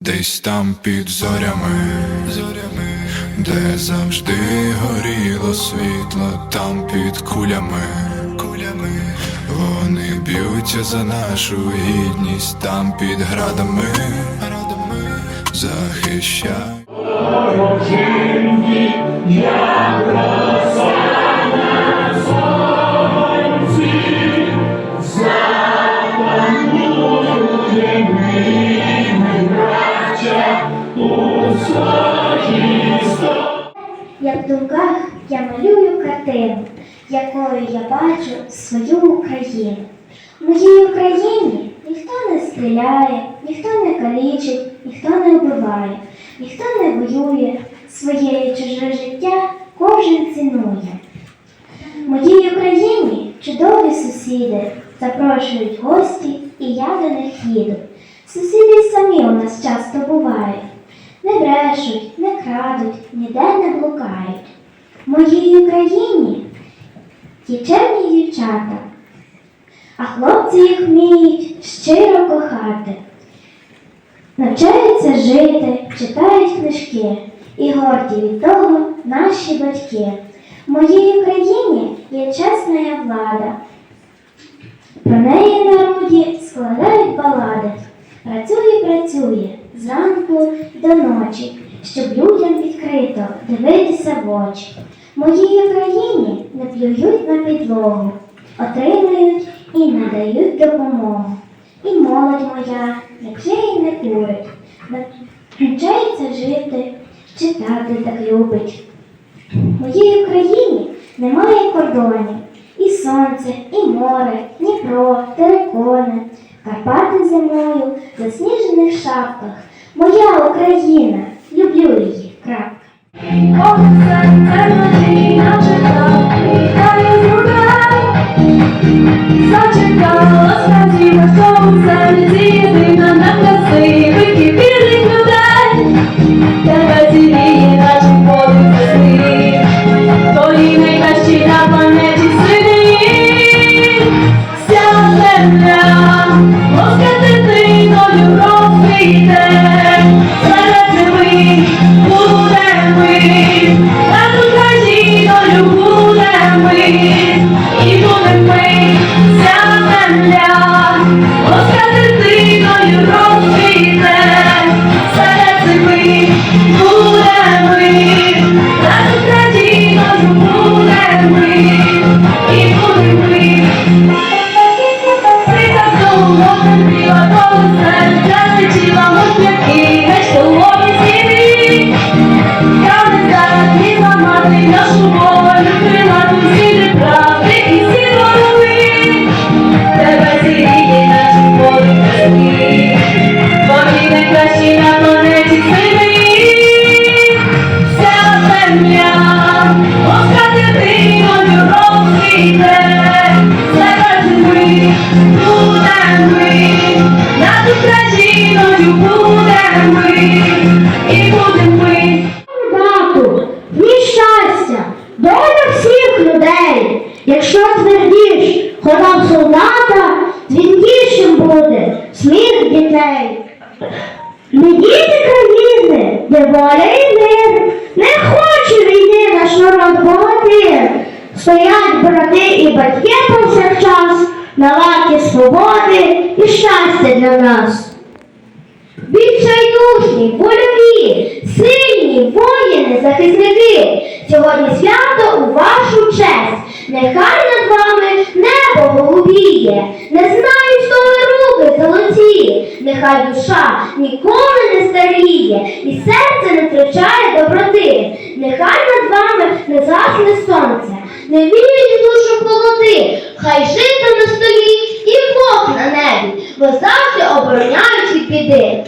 Десь там під зорями, зорями, де завжди горіло світло, там під кулями, кулями, вони б'ються за нашу гідність, там під градами, градами, захищають. Як в думках я малюю картину, якою я бачу свою Україну. В моїй Україні ніхто не стріляє, ніхто не калічить, ніхто не вбиває, ніхто не воює, своє і чуже життя кожен цінує. В моїй Україні чудові сусіди запрошують гості, і я до них їду. Сусіди самі у нас часто бувають. Не брешуть, не крадуть, ніде не блукають. Моїй Україні є чемні дівчата, а хлопці їх вміють щиро кохати. Навчаються жити, читають книжки, і горді від того наші батьки. Моїй Україні є чесна влада. Про неї народі складають балади. Працює, працює зранку до ночі, щоб людям відкрито дивитися в очі. Моїй Україні не плюють на підлогу, отримують і надають допомогу. І молодь моя не п'є не курить, навчається жити, читати так любить. Моїй Україні немає кордонів, і сонце, і море, Дніпро, терикони, Карпати зимою на засніжених шапках. Моя Україна, люблю її. Крапка. Зачекала, сонце, You. Ми. Діти країни, де воля мир, не хоче війни наш народ богатир. Стоять брати і батьки повсякчас на варті свободи і щастя для нас. Відчайдушні, вольові, сильні воїни, захисники, сьогодні свято у вашу честь. Нехай над вами небо голубіє, не знаю, що ви руки золоті, нехай душа ніколи не старіє, і серце не втрачає доброти. Нехай над вами не згасне сонце, не віють душу холоди, хай жито на столі і Бог на небі, бо завжди обороняють від біди.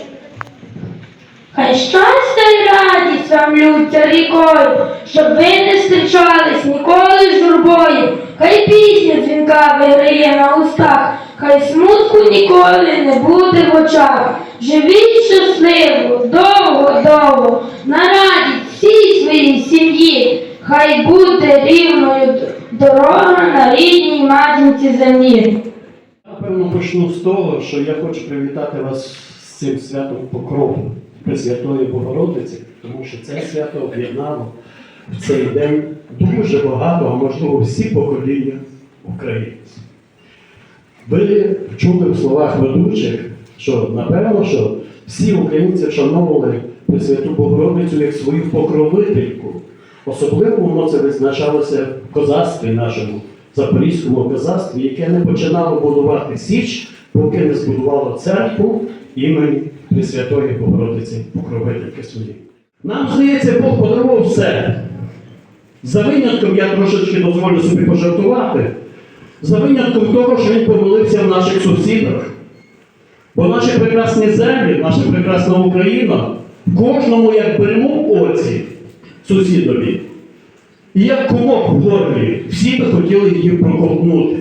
Хай щастя і радість вам лються рікою, щоб ви не зустрічались ніколи з журбою. Хай пісня дзвінка виграє на устах, хай смутку ніколи не буде в очах. Живіть щасливо, довго-довго, на Хай буде рівною дорога на рідній матінці землі. Напевно, почну з того, що я хочу привітати вас з цим святом покров Пресвятої Богородиці, тому що це свято об'єднало в цей день дуже багато, а можливо всі покоління українців. Ви чули в словах ведучих, що напевно, що всі українці вшановували Пресвяту Богородицю як свою покровительку. Особливо воно це визначалося в козацтві нашому, запорізькому козацтві, яке не починало будувати Січ, поки не збудувало церкву імені Пресвятої Богородиці, покровительки своєї. Нам здається, Бог подарував все. За винятком я трошечки дозволю собі пожартувати. За винятком того, що він помилився в наших сусідах. Бо наші прекрасні землі, наша прекрасна Україна, в кожному як беремо оці сусідові. І як комок в горлі, всі би хотіли її проковтнути.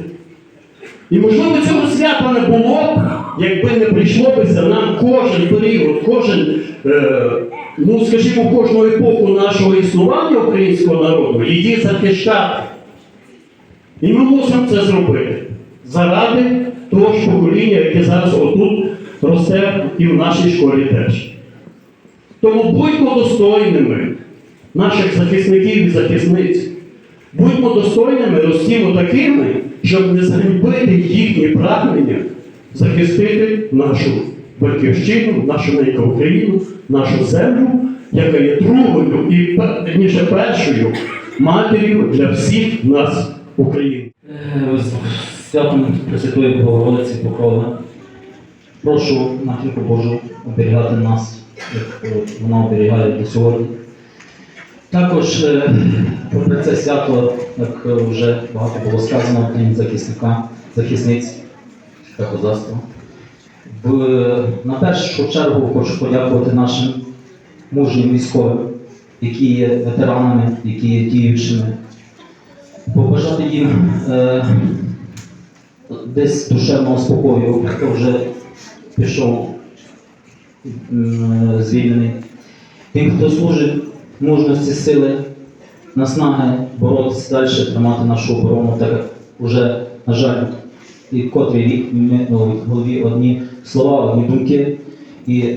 І можливо цього свята не було б, якби не прийшло бися нам кожен період, кожен, е, ну скажімо, кожну епоху нашого існування українського народу її захищати. І ми мусимо це зробити заради того ж покоління, яке зараз отут росте і в нашій школі теж. Тому будьмо достойними наших захисників і захисниць. Будьмо достойними, ростімо такими, щоб не зганьбити їхні прагнення захистити нашу батьківщину, нашу неньку Україну, нашу землю, яка є другою і верніше першою матір'ю для всіх нас України. Святом Пресвятої Богородиці Покрови. Прошу Матінку Божу оберігати нас, як вона оберігає до сьогодні. Також е, попри це свято, як е, вже багато було сказано, День захисника, захисниць та козацтва. На першу чергу хочу подякувати нашим мужнім військовим, які є ветеранами, які є діючими побажати їм е, десь душевного спокою, хто вже пішов м, звільнений. Тим, хто служить мужності сили, наснаги боротися далі, тримати нашу оборону, так як вже, на жаль, і котрий рік ми ну, в голові одні слова, одні думки. І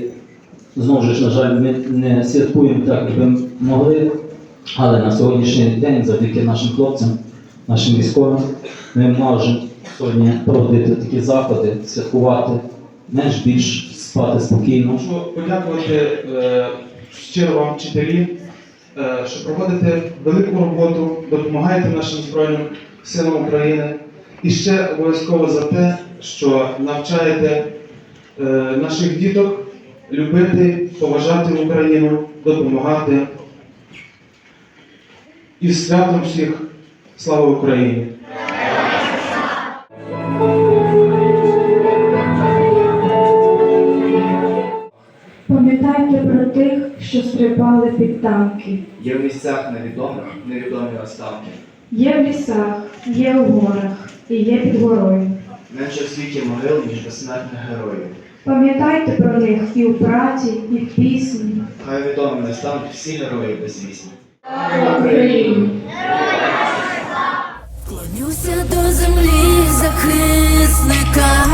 знову ж, на жаль, ми не святкуємо так, як би могли, але на сьогоднішній день, завдяки нашим хлопцям, нашим військовим, ми можемо сьогодні проводити такі заходи, святкувати, менш більш спати спокійно. Можу подякувати е, щиро вам, вчителі, що проводите велику роботу, допомагаєте нашим Збройним силам України. І ще обов'язково за те, що навчаєте е, наших діток любити, поважати Україну, допомагати. І святом всіх слава Україні! Що стрибали під танки. Є в місцях невідомих, невідомі останки. Є в лісах, є у горах і є під горою. Менше в світі могил, ніж безсмертних героїв. Пам'ятайте про них і у праці, і в пісні. Хай відомими стануть всі герої безвісні. Клонюся до землі захисника,